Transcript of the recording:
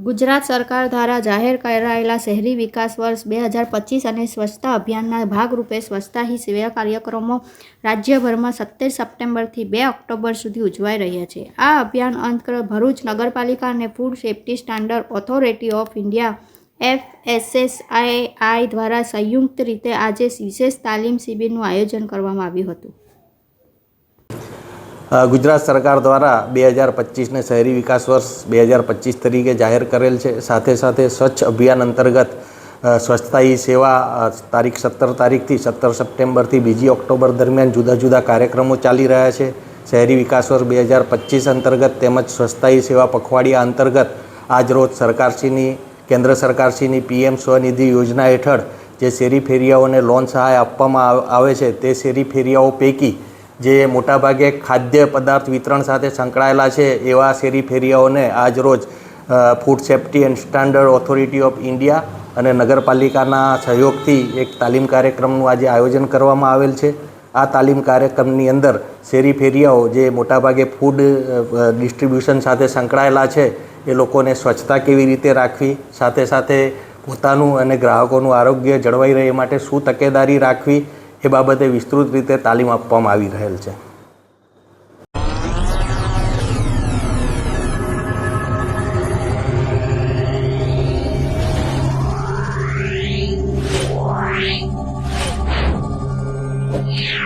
ગુજરાત સરકાર દ્વારા જાહેર કરાયેલા શહેરી વિકાસ વર્ષ બે હજાર પચીસ અને સ્વચ્છતા અભિયાનના ભાગરૂપે સ્વચ્છતા હી સેવા કાર્યક્રમો રાજ્યભરમાં સત્તર સપ્ટેમ્બરથી બે ઓક્ટોબર સુધી ઉજવાઈ રહ્યા છે. આ અભિયાન અંતર્ગત ભરૂચ નગરપાલિકા અને food safety standard authority of India FSSAI દ્વારા સંયુક્ત રીતે આજે વિશેષ તાલીમ શિબિરનું આયોજન કરવામાં આવ્યું હતું. ગુજરાત સરકાર દ્વારા બે હજાર પચીસને શહેરી વિકાસ વર્ષ બે હજાર પચીસ તરીકે જાહેર કરેલ છે. સાથે સાથે સ્વચ્છ અભિયાન અંતર્ગત સ્વચ્છતા હી સેવા તારીખ સત્તર તારીખથી સત્તર સપ્ટેમ્બરથી બીજી ઓક્ટોબર દરમિયાન જુદા જુદા કાર્યક્રમો ચાલી રહ્યા છે. શહેરી વિકાસ વર્ષ બે હજાર પચીસ અંતર્ગત તેમજ સ્વચ્છતા હી સેવા પખવાડિયા અંતર્ગત આજરોજ સરકારશ્રીની, કેન્દ્ર સરકારશ્રીની પીએમ સ્વનિધિ યોજના હેઠળ જે શેરી ફેરિયાઓને લોન સહાય આપવામાં આવે છે, તે શેરી ફેરિયાઓ પૈકી જે મોટાભાગે ખાદ્ય પદાર્થ વિતરણ સાથે સંકળાયેલા છે, એવા શેરી ફેરિયાઓને આજ રોજ food safety and standard authority of India અને નગરપાલિકાના સહયોગથી એક તાલીમ કાર્યક્રમનું આજે આયોજન કરવામાં આવેલ છે. આ તાલીમ કાર્યક્રમની અંદર શેરી ફેરિયાઓ જે મોટાભાગે ફૂડ ડિસ્ટ્રીબ્યુશન સાથે સંકળાયેલા છે, એ લોકોને સ્વચ્છતા કેવી રીતે રાખવી, સાથે સાથે પોતાનું અને ગ્રાહકોનું આરોગ્ય જળવાઈ રહે માટે શું તકેદારી રાખવી એ બાબતે વિસ્તૃત રીતે તાલીમ આપવામાં આવી રહેલ છે Yeah.